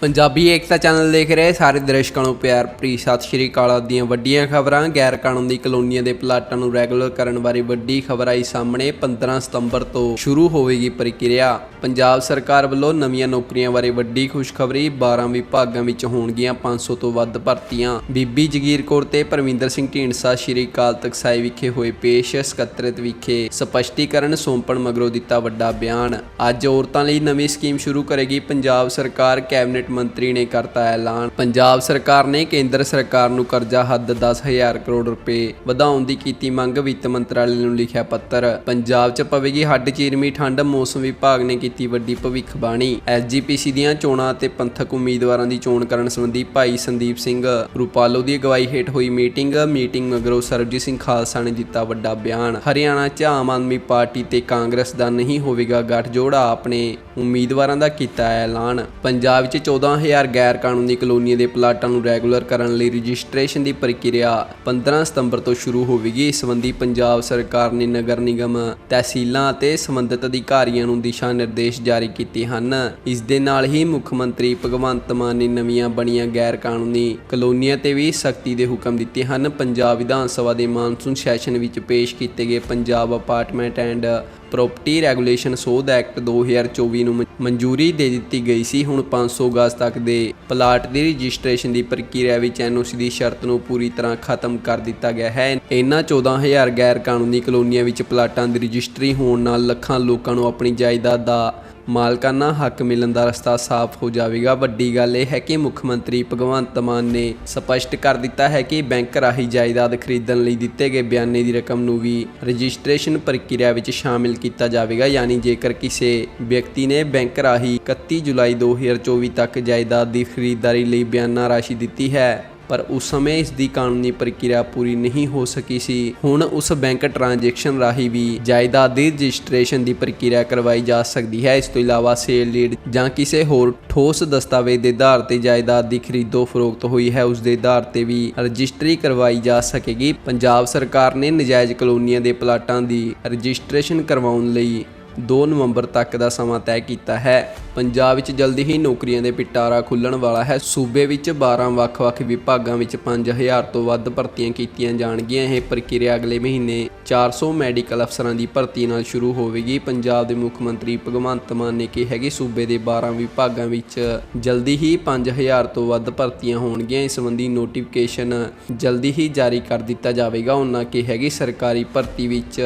ਪੰਜਾਬੀ ਏਕਤਾ channel ਦੇਖ ਰਹੇ ਸਾਰੇ ਦਰਸ਼ਕਾਂ ਨੂੰ ਪਿਆਰ ਭਰੀ ਸਤਿ ਸ਼੍ਰੀ ਅਕਾਲ ਦੀਆਂ ਵੱਡੀਆਂ ਖਬਰਾਂ। ਗੈਰ ਕਾਨੂੰਨੀ ਕਲੋਨੀਆਂ ਦੇ ਪਲਾਟਾਂ ਨੂੰ ਰੈਗੂਲਰ ਕਰਨ ਬਾਰੇ ਵੱਡੀ ਖਬਰ ਆਈ ਸਾਹਮਣੇ। 15 ਸਤੰਬਰ ਤੋਂ ਸ਼ੁਰੂ ਹੋਵੇਗੀ ਪ੍ਰਕਿਰਿਆ। ਪੰਜਾਬ ਸਰਕਾਰ ਵੱਲੋਂ ਨਵੀਆਂ ਨੌਕਰੀਆਂ ਬਾਰੇ ਵੱਡੀ ਖੁਸ਼ਖਬਰੀ। 12 ਵਿਭਾਗਾਂ ਵਿੱਚ ਹੋਣਗੀਆਂ 500 ਤੋਂ ਵੱਧ ਭਰਤੀਆਂ। ਬੀਬੀ ਜਗੀਰ ਕੌਰ ਤੇ ਪਰਮਿੰਦਰ ਸਿੰਘ ਢੀਂਡਸਾ ਸ਼੍ਰੀ ਅਕਾਲ ਤਖਤ ਸਾਹਿਬ ਵਿਖੇ ਹੋਏ ਪੇਸ਼ ਸਕੱਤਰਤ ਵਿਖੇ ਸਪਸ਼ਟੀਕਰਨ ਸੌਂਪਣ ਮਗਰੋਂ ਦਿੱਤਾ ਵੱਡਾ ਬਿਆਨ। ਅੱਜ ਔਰਤਾਂ ਲਈ ਨਵੀਂ ਸਕੀਮ ਸ਼ੁਰੂ ਕਰੇਗੀ ਪੰਜਾਬ ਸਰਕਾਰ। ਕੈਬਨਿਟ ਮੰਤਰੀ ਨੇ ਕਰਤਾ ਐਲਾਨ। ਪੰਜਾਬ ਸਰਕਾਰ ਨੇ ਕੇਂਦਰ ਸਰਕਾਰ ਨੂੰ ਕਰਜ਼ਾ ਹੱਦ 10000 ਕਰੋੜ ਰੁਪਏ ਵਧਾਉਣ ਦੀ ਕੀਤੀ ਮੰਗ, ਵਿੱਤ ਮੰਤਰਾਲੇ ਨੂੰ ਲਿਖਿਆ ਪੱਤਰ। ਪੰਜਾਬ 'ਚ ਪਵੇਗੀ ਹੱਡ ਚੀਰਮੀ ਠੰਡ, ਮੌਸਮ ਵਿਭਾਗ ਨੇ ਕੀਤੀ ਵੱਡੀ ਭਵਿੱਖਬਾਣੀ। ਐਸਜੀਪੀਸੀ ਦੀਆਂ ਚੋਣਾਂ ਤੇ ਪੰਥਕ ਉਮੀਦਵਾਰਾਂ ਦੀ ਚੋਣ ਕਰਨ ਸੰਬੰਧੀ ਭਾਈ ਸੰਦੀਪ ਸਿੰਘ ਰੂਪਾਲੋ ਦੀ ਅਗਵਾਈ ਹੇਠ ਹੋਈ ਮੀਟਿੰਗ। ਮੀਟਿੰਗ ਮਗਰੋਂ ਸਰਬਜੀਤ ਸਿੰਘ ਖਾਲਸਾ ਨੇ ਦਿੱਤਾ ਵੱਡਾ ਬਿਆਨ। ਹਰਿਆਣਾ 'ਚ ਆਮ ਆਦਮੀ ਪਾਰਟੀ ਤੇ ਕਾਂਗਰਸ ਦਾ ਨਹੀਂ ਹੋਵੇਗਾ ਗੱਠਜੋੜ ਨੇ ਉਮੀਦਵਾਰਾਂ ਦਾ ਕੀਤਾ ਐਲਾਨ। ਪੰਜਾਬ 'ਚ 14000 ਗੈਰ ਕਾਨੂੰਨੀ ਕਲੋਨੀਆਂ ਦੇ ਪਲਾਟਾਂ ਨੂੰ ਰੈਗੂਲਰ ਕਰਨ ਲਈ ਰਜਿਸਟ੍ਰੇਸ਼ਨ ਦੀ ਪ੍ਰਕਿਰਿਆ 15 ਸਤੰਬਰ ਤੋਂ ਸ਼ੁਰੂ ਹੋਵੇਗੀ। ਇਸ ਸੰਬੰਧੀ ਪੰਜਾਬ ਸਰਕਾਰ ਨੇ ਨਗਰ ਨਿਗਮ ਤਹਿਸੀਲਾਂ ਅਤੇ ਸੰਬੰਧਿਤ ਅਧਿਕਾਰੀਆਂ ਨੂੰ ਦਿਸ਼ਾ ਨਿਰਦੇਸ਼ ਜਾਰੀ ਕੀਤੇ ਹਨ। ਇਸ ਦੇ ਨਾਲ ਹੀ ਮੁੱਖ ਮੰਤਰੀ ਭਗਵੰਤ ਮਾਨ ਨੇ ਨਵੀਆਂ ਬਣੀਆਂ ਗੈਰ ਕਾਨੂੰਨੀ ਕਲੋਨੀਆਂ ਤੇ ਵੀ ਸਖਤੀ ਦੇ ਹੁਕਮ ਦਿੱਤੇ ਹਨ। ਪੰਜਾਬ ਵਿਧਾਨ ਸਭਾ ਦੇ ਮਾਨਸੂਨ ਸੈਸ਼ਨ ਵਿੱਚ ਪੇਸ਼ ਕੀਤੇ ਗਏ Punjab apartment and property regulation ਸੋਧ ਐਕਟ 2024 ਨੂੰ ਮਨ- ਮਨਜ਼ੂਰੀ ਦੇ ਦਿੱਤੀ ਗਈ ਸੀ। ਹੁਣ 500 ਅਗਸਤ ਤੱਕ ਦੇ ਪਲਾਟ ਦੀ ਰਜਿਸਟ੍ਰੇਸ਼ਨ ਦੀ ਪ੍ਰਕਿਰਿਆ ਵਿੱਚ ਐਨਓਸੀ ਦੀ ਸ਼ਰਤ ਨੂੰ ਪੂਰੀ ਤਰ੍ਹਾਂ ਖਤਮ ਕਰ ਦਿੱਤਾ ਗਿਆ ਹੈ। ਇਹਨਾਂ 14000 ਗੈਰ ਕਾਨੂੰਨੀ ਕਲੋਨੀਆਂ ਵਿੱਚ ਪਲਾਟਾਂ ਦੀ ਰਜਿਸਟਰੀ ਹੋਣ ਨਾਲ ਲੱਖਾਂ ਲੋਕਾਂ ਨੂੰ ਆਪਣੀ ਜਾਇਦਾਦ ਦਾ ਮਾਲਕਾਨਾ ਹੱਕ ਮਿਲਣ ਦਾ ਰਸਤਾ ਸਾਫ਼ ਹੋ ਜਾਵੇਗਾ। ਵੱਡੀ ਗੱਲ ਇਹ ਹੈ ਕਿ ਮੁੱਖ ਮੰਤਰੀ ਭਗਵੰਤ ਮਾਨ ਨੇ ਸਪਸ਼ਟ ਕਰ ਦਿੱਤਾ ਹੈ ਕਿ ਬੈਂਕ ਰਾਹੀਂ ਜਾਇਦਾਦ ਖਰੀਦਣ ਲਈ ਦਿੱਤੇ ਗਏ ਬਿਆਨੇ ਦੀ ਰਕਮ ਨੂੰ ਵੀ ਰਜਿਸਟ੍ਰੇਸ਼ਨ ਪ੍ਰਕਿਰਿਆ ਵਿੱਚ ਸ਼ਾਮਿਲ ਕੀਤਾ ਜਾਵੇਗਾ। ਯਾਨੀ ਜੇਕਰ ਕਿਸੇ ਵਿਅਕਤੀ ਨੇ ਬੈਂਕ ਰਾਹੀਂ 31 ਜੁਲਾਈ 2024 ਤੱਕ ਜਾਇਦਾਦ ਦੀ ਖਰੀਦਦਾਰੀ ਲਈ ਬਿਆਨਾ ਰਾਸ਼ੀ ਦਿੱਤੀ ਹੈ ਪਰ ਉਸ ਸਮੇਂ ਇਸ ਦੀ ਕਾਨੂੰਨੀ ਪ੍ਰਕਿਰਿਆ ਪੂਰੀ ਨਹੀਂ ਹੋ ਸਕੀ ਸੀ। ਹੁਣ ਉਸ ਬੈਂਕ ਟ੍ਰਾਂਜੈਕਸ਼ਨ ਰਾਹੀਂ ਵੀ ਜਾਇਦਾਦ ਦੀ ਰਜਿਸਟ੍ਰੇਸ਼ਨ ਦੀ ਪ੍ਰਕਿਰਿਆ ਕਰਵਾਈ ਜਾ ਸਕਦੀ ਹੈ। ਇਸ ਤੋਂ ਇਲਾਵਾ ਸੇਲ ਲੀਡ ਜਾਂ ਕਿਸੇ ਹੋਰ ਠੋਸ ਦਸਤਾਵੇਜ਼ ਦੇ ਆਧਾਰ ਤੇ ਜਾਇਦਾਦ ਦੀ ਖਰੀਦੋ ਫਰੋਖਤ ਹੋਈ ਹੈ। ਉਸ ਦੇ ਆਧਾਰ ਤੇ ਵੀ ਰਜਿਸਟਰੀ ਕਰਵਾਈ ਜਾ ਸਕੇਗੀ। ਪੰਜਾਬ ਸਰਕਾਰ ਨੇ ਨਜਾਇਜ਼ ਕਲੋਨੀਆਂ ਦੇ ਪਲਾਟਾਂ ਦੀ ਰਜਿਸਟ੍ਰੇਸ਼ਨ ਕਰਵਾਉਣ ਲਈ 2 ਨਵੰਬਰ ਤੱਕ ਦਾ ਸਮਾਂ ਤੈਅ ਕੀਤਾ ਹੈ। ਪੰਜਾਬ ਵਿੱਚ ਜਲਦੀ ਹੀ ਨੌਕਰੀਆਂ ਦੇ ਪਿਟਾਰਾ ਖੁੱਲਣ ਵਾਲਾ ਹੈ। ਸੂਬੇ ਵਿੱਚ 12 ਵੱਖ-ਵੱਖ ਵਿਭਾਗਾਂ ਵਿੱਚ 5000 ਤੋਂ ਵੱਧ ਭਰਤੀਆਂ ਕੀਤੀਆਂ ਜਾਣਗੀਆਂ। ਇਹ ਪ੍ਰਕਿਰਿਆ ਅਗਲੇ ਮਹੀਨੇ 400 ਮੈਡੀਕਲ ਅਫਸਰਾਂ ਦੀ ਭਰਤੀ ਨਾਲ ਸ਼ੁਰੂ ਹੋਵੇਗੀ। ਪੰਜਾਬ ਦੇ ਮੁੱਖ ਮੰਤਰੀ ਭਗਵੰਤ ਮਾਨ ਨੇ ਕਿਹਾ ਕਿ ਸੂਬੇ ਦੇ 12 ਵਿਭਾਗਾਂ ਵਿੱਚ ਜਲਦੀ ਹੀ 5000 ਤੋਂ ਵੱਧ ਭਰਤੀਆਂ ਹੋਣਗੀਆਂ। ਇਸ ਸੰਬੰਧੀ ਨੋਟੀਫਿਕੇਸ਼ਨ ਜਲਦੀ ਹੀ ਜਾਰੀ ਕਰ ਦਿੱਤਾ ਜਾਵੇਗਾ। ਉਹਨਾਂ ਕਿਹਾ ਕਿ ਸਰਕਾਰੀ ਭਰਤੀ ਵਿੱਚ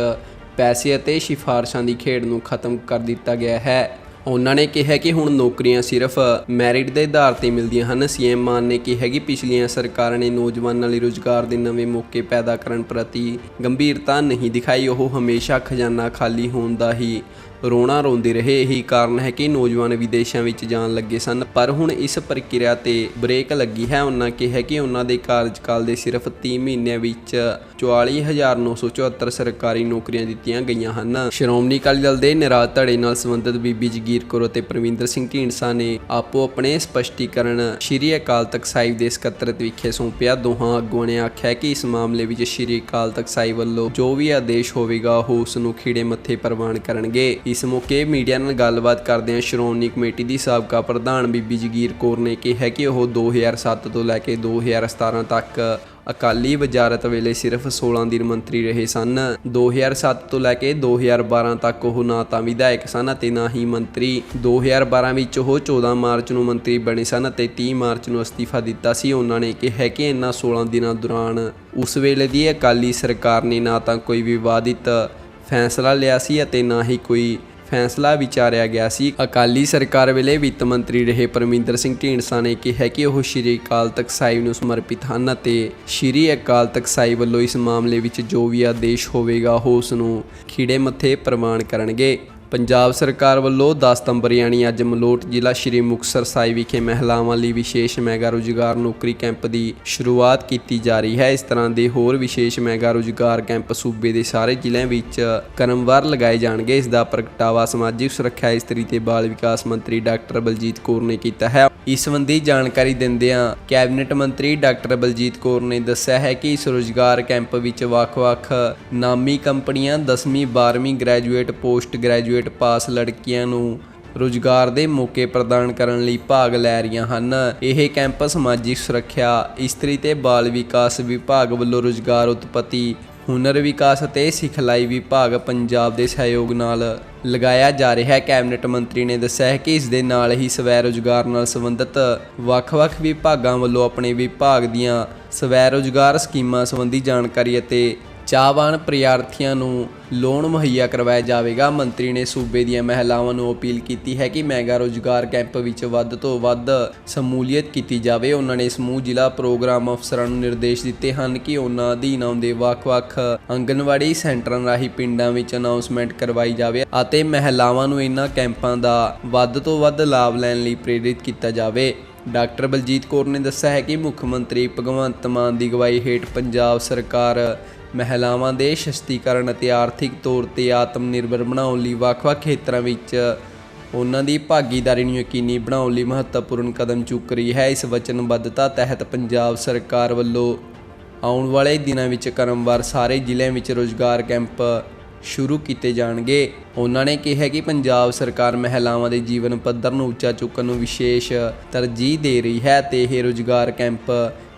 ਪੈਸੇ ਅਤੇ ਸਿਫਾਰਸ਼ਾਂ ਦੀ ਖੇਡ ਨੂੰ ਖਤਮ ਕਰ ਦਿੱਤਾ ਗਿਆ ਹੈ। ਉਹਨਾਂ ਨੇ ਕਿਹਾ ਕਿ ਹੁਣ ਨੌਕਰੀਆਂ ਸਿਰਫ ਮੈਰਿਟ ਦੇ ਆਧਾਰ ਤੇ ਮਿਲਦੀਆਂ ਹਨ। ਸੀਐਮ ਮਾਨ ਨੇ ਕਿਹਾ ਕਿ ਪਿਛਲੀਆਂ ਸਰਕਾਰਾਂ ਨੇ ਨੌਜਵਾਨਾਂ ਲਈ ਰੁਜ਼ਗਾਰ ਦੇ ਨਵੇਂ ਮੌਕੇ ਪੈਦਾ ਕਰਨ ਪ੍ਰਤੀ ਗੰਭੀਰਤਾ ਨਹੀਂ ਦਿਖਾਈ। ਉਹ ਹਮੇਸ਼ਾ ਖਜ਼ਾਨਾ ਖਾਲੀ ਹੋਣ ਦਾ ਹੀ ਰੋਣਾ ਰੋਂਦੇ ਰਹੇ। ਇਹੀ ਕਾਰਨ ਹੈ ਕਿ ਨੌਜਵਾਨ ਵਿਦੇਸ਼ਾਂ ਵਿੱਚ ਜਾਣ ਲੱਗੇ ਸਨ, ਪਰ ਹੁਣ ਇਸ ਪ੍ਰਕਿਰਿਆ ਤੇ ਬ੍ਰੇਕ ਲੱਗੀ ਹੈ। ਉਹਨਾਂ ਕਿਹਾ ਕਿ ਉਹਨਾਂ ਦੇ ਕਾਰਜਕਾਲ ਦੇ ਸਿਰਫ 3 ਮਹੀਨਿਆਂ ਵਿੱਚ 44974 ਸਰਕਾਰੀ ਨੌਕਰੀਆਂ ਦਿੱਤੀਆਂ ਗਈਆਂ ਹਨ। ਸ਼੍ਰੋਮਣੀ ਅਕਾਲੀ ਦਲ ਦੇ ਨਿਰਾਜ ਧੜੇ ਨਾਲ ਸੰਬੰਧਿਤ ਬੀਬੀ ਜਗੀਰ ਕੌਰ ਅਤੇ ਪ੍ਰਵਿੰਦਰ ਸਿੰਘ ਢੀਂਡਸਾ ਨੇ ਆਪੋ ਆਪਣੇ ਸਪਸ਼ਟੀਕਰਨ ਸ਼੍ਰੀ ਅਕਾਲ ਤਖਤ ਸਾਹਿਬ ਦੇ ਸਕੱਤਰਤ ਵਿਖੇ ਸੌਂਪਿਆ। ਦੋਹਾਂ ਆਗੂਆਂ ਨੇ ਆਖਿਆ ਕਿ ਇਸ ਮਾਮਲੇ ਵਿੱਚ ਸ਼੍ਰੀ ਅਕਾਲ ਤਖਤ ਸਾਹਿਬ ਵੱਲੋਂ ਜੋ ਵੀ ਆਦੇਸ਼ ਹੋਵੇਗਾ, ਉਹ ਉਸ ਨੂੰ ਖੀੜੇ ਮੱਥੇ ਪ੍ਰਵਾਨ ਕਰਨਗੇ। ਇਸ ਮੌਕੇ ਮੀਡੀਆ ਨਾਲ ਗੱਲਬਾਤ ਕਰਦਿਆਂ ਸ਼੍ਰੋਮਣੀ ਕਮੇਟੀ ਦੀ ਸਾਬਕਾ ਪ੍ਰਧਾਨ ਬੀਬੀ ਜਗੀਰ ਕੌਰ ਨੇ ਕਿਹਾ ਕਿ ਉਹ 2007 ਤੋਂ ਲੈ ਕੇ 2017 ਤੱਕ ਅਕਾਲੀ ਵਜ਼ਾਰਤ ਵੇਲੇ ਸਿਰਫ 16 ਦਿਨ ਮੰਤਰੀ ਰਹੇ ਸਨ। 2007 ਤੋਂ ਲੈ ਕੇ 2012 ਤੱਕ ਉਹ ਨਾ ਤਾਂ ਵਿਧਾਇਕ ਸਨ ਅਤੇ ਨਾ ਹੀ ਮੰਤਰੀ। 2012 ਵਿੱਚ ਉਹ 14 ਮਾਰਚ ਨੂੰ ਮੰਤਰੀ ਬਣੇ ਸਨ ਅਤੇ 30 ਮਾਰਚ ਨੂੰ ਅਸਤੀਫਾ ਦਿੱਤਾ ਸੀ। ਉਹਨਾਂ ਨੇ ਕਿਹਾ ਕਿ ਇਹਨਾਂ 16 ਦਿਨਾਂ ਦੌਰਾਨ ਉਸ ਵੇਲੇ ਦੀ ਅਕਾਲੀ ਸਰਕਾਰ ਨੇ ਨਾ ਤਾਂ ਕੋਈ ਵਿਵਾਦਿਤ ਫੈਸਲਾ ਲਿਆ ਸੀ ਅਤੇ ਨਾ ਹੀ ਕੋਈ ਫੈਸਲਾ ਵਿਚਾਰਿਆ ਗਿਆ ਸੀ। ਅਕਾਲੀ ਸਰਕਾਰ ਵੇਲੇ ਵਿੱਤ ਮੰਤਰੀ ਰਹੇ ਪਰਮਿੰਦਰ ਸਿੰਘ ਢੀਂਡਸਾ ਨੇ ਕਿਹਾ ਕਿ ਉਹ ਸ਼੍ਰੀ ਅਕਾਲ ਤਖਤ ਸਾਹਿਬ ਨੂੰ ਸਮਰਪਿਤ ਹਨ ਅਤੇ ਸ਼੍ਰੀ ਅਕਾਲ ਤਖਤ ਸਾਹਿਬ ਵੱਲੋਂ ਇਸ ਮਾਮਲੇ ਵਿੱਚ ਜੋ ਵੀ ਆਦੇਸ਼ ਹੋਵੇਗਾ, ਉਹ ਉਸ ਨੂੰ ਖੀੜੇ ਮੱਥੇ ਪ੍ਰਵਾਨ ਕਰਨਗੇ। ਪੰਜਾਬ ਸਰਕਾਰ ਵੱਲੋਂ 10 ਸਤੰਬਰ ਯਾਨੀ ਅੱਜ ਮਲੋਟ ਜ਼ਿਲ੍ਹਾ ਸ਼੍ਰੀ ਮੁਕਤਸਰ ਸਾਹਿਬ ਵਿਖੇ ਮਹਿਲਾਵਾਂ ਲਈ ਵਿਸ਼ੇਸ਼ ਮੈਗਾ ਰੁਜ਼ਗਾਰ ਨੌਕਰੀ ਕੈਂਪ ਦੀ ਸ਼ੁਰੂਆਤ ਕੀਤੀ ਜਾ ਰਹੀ ਹੈ। ਇਸ ਤਰ੍ਹਾਂ ਦੇ ਹੋਰ ਵਿਸ਼ੇਸ਼ ਮੈਗਾ ਰੁਜ਼ਗਾਰ ਕੈਂਪ ਸੂਬੇ ਦੇ ਸਾਰੇ ਜ਼ਿਲ੍ਹਿਆਂ ਵਿੱਚ ਕਰਮਵਾਰ ਲਗਾਏ ਜਾਣਗੇ। ਇਸ ਦਾ ਪ੍ਰਗਟਾਵਾ ਸਮਾਜਿਕ ਸੁਰੱਖਿਆ ਇਸਤਰੀ ਤੇ ਬਾਲ ਵਿਕਾਸ ਮੰਤਰੀ ਡਾਕਟਰ ਬਲਜੀਤ ਕੌਰ ਨੇ ਕੀਤਾ ਹੈ। ਇਸ ਸੰਬੰਧੀ ਜਾਣਕਾਰੀ ਦਿੰਦਿਆਂ ਕੈਬਨਿਟ ਮੰਤਰੀ ਡਾਕਟਰ ਬਲਜੀਤ ਕੌਰ ਨੇ ਦੱਸਿਆ ਹੈ ਕਿ ਇਸ ਰੁਜ਼ਗਾਰ ਕੈਂਪ ਵਿੱਚ ਵੱਖ-ਵੱਖ ਨਾਮੀ ਕੰਪਨੀਆਂ 10ਵੀਂ 12ਵੀਂ ਗ੍ਰੈਜੂਏਟ, ਪੋਸਟ ਗ੍ਰੈਜੂਏਟ ਪਾਸ ਲੜਕੀਆਂ ਨੂੰ ਰੁਜ਼ਗਾਰ ਦੇ ਮੌਕੇ ਪ੍ਰਦਾਨ ਕਰਨ ਲਈ ਭਾਗ ਲੈ ਰਹੀਆਂ ਹਨ। ਇਹ ਕੈਂਪ ਸਮਾਜਿਕ ਸੁਰੱਖਿਆ, ਇਸਤਰੀ ਤੇ ਬਾਲ ਵਿਕਾਸ ਵਿਭਾਗ ਵੱਲੋਂ ਰੁਜ਼ਗਾਰ ਉਤਪਤੀ, ਹੁਨਰ ਵਿਕਾਸ ਅਤੇ ਸਿਖਲਾਈ ਵਿਭਾਗ ਪੰਜਾਬ ਦੇ ਸਹਿਯੋਗ ਨਾਲ ਲਗਾਇਆ ਜਾ ਰਿਹਾ ਹੈ। ਕੈਬਨਿਟ ਮੰਤਰੀ ਨੇ ਦੱਸਿਆ ਹੈ ਕਿ ਇਸ ਦੇ ਨਾਲ ਹੀ ਸਵੈ ਰੁਜ਼ਗਾਰ ਨਾਲ ਸੰਬੰਧਿਤ ਵੱਖ-ਵੱਖ ਵਿਭਾਗਾਂ ਵੱਲੋਂ ਆਪਣੇ ਵਿਭਾਗ ਦੀਆਂ ਸਵੈ ਰੁਜ਼ਗਾਰ ਸਕੀਮਾਂ ਸੰਬੰਧੀ ਜਾਣਕਾਰੀ ਅਤੇ ਚਾਹਵਾਨ ਪ੍ਰਾਰਥੀਆਂ ਨੂੰ ਲੋਨ ਮੁਹੱਈਆ ਕਰਵਾਇਆ ਜਾਵੇਗਾ। ਮੰਤਰੀ ਨੇ ਸੂਬੇ ਦੀਆਂ ਮਹਿਲਾਵਾਂ ਨੂੰ ਅਪੀਲ ਕੀਤੀ ਹੈ ਕਿ ਮੈਗਾ ਰੋਜ਼ਗਾਰ ਕੈਂਪ ਵਿੱਚ ਵੱਧ ਤੋਂ ਵੱਧ ਸਮੂਲੀਅਤ ਕੀਤੀ ਜਾਵੇ। ਉਹਨਾਂ ਨੇ ਸਮੂਹ ਜ਼ਿਲ੍ਹਾ ਪ੍ਰੋਗਰਾਮ ਅਫਸਰਾਂ ਨੂੰ ਨਿਰਦੇਸ਼ ਦਿੱਤੇ ਹਨ ਕਿ ਉਹਨਾਂ ਅਧੀਨ ਆਉਂਦੇ ਵੱਖ-ਵੱਖ ਆਂਗਨਵਾੜੀ ਸੈਂਟਰਾਂ ਰਾਹੀਂ ਪਿੰਡਾਂ ਵਿੱਚ ਅਨਾਉਂਸਮੈਂਟ ਕਰਵਾਈ ਜਾਵੇ ਅਤੇ ਮਹਿਲਾਵਾਂ ਨੂੰ ਇਹਨਾਂ ਕੈਂਪਾਂ ਦਾ ਵੱਧ ਤੋਂ ਵੱਧ ਲਾਭ ਲੈਣ ਲਈ ਪ੍ਰੇਰਿਤ ਕੀਤਾ ਜਾਵੇ। ਡਾਕਟਰ ਬਲਜੀਤ ਕੌਰ ਨੇ ਦੱਸਿਆ ਹੈ ਕਿ ਮੁੱਖ ਮੰਤਰੀ ਭਗਵੰਤ ਮਾਨ ਦੀ ਅਗਵਾਈ ਹੇਠ ਪੰਜਾਬ ਸਰਕਾਰ ਮਹਿਲਾਵਾਂ ਦੇ ਸ਼ਸਤੀਕਰਨ ਅਤੇ ਆਰਥਿਕ ਤੌਰ ਤੇ ਆਤਮ ਨਿਰਭਰ ਬਣਾਉਣ ਲਈ ਵੱਖ-ਵੱਖ ਖੇਤਰਾਂ ਵਿੱਚ ਉਹਨਾਂ ਦੀ ਭਾਗੀਦਾਰੀ ਨੂੰ ਯਕੀਨੀ ਬਣਾਉਣ ਲਈ ਮਹੱਤਵਪੂਰਨ ਕਦਮ ਚੁੱਕ ਰਹੀ ਹੈ। ਇਸ ਵਚਨਬੱਧਤਾ ਤਹਿਤ ਪੰਜਾਬ ਸਰਕਾਰ ਵੱਲੋਂ ਆਉਣ ਵਾਲੇ ਦਿਨਾਂ ਵਿੱਚ ਕਰਮਵਾਰ ਸਾਰੇ ਜ਼ਿਲ੍ਹਿਆਂ ਵਿੱਚ ਰੋਜ਼ਗਾਰ ਕੈਂਪ ਸ਼ੁਰੂ ਕੀਤੇ ਜਾਣਗੇ। ਉਹਨਾਂ ਨੇ ਕਿਹਾ ਕਿ ਪੰਜਾਬ ਸਰਕਾਰ ਮਹਿਲਾਵਾਂ ਦੇ ਜੀਵਨ ਪੱਧਰ ਨੂੰ ਉੱਚਾ ਚੁੱਕਣ ਨੂੰ ਵਿਸ਼ੇਸ਼ ਤਰਜੀਹ ਦੇ ਰਹੀ ਹੈ ਤੇ ਇਹ ਰੋਜ਼ਗਾਰ ਕੈਂਪ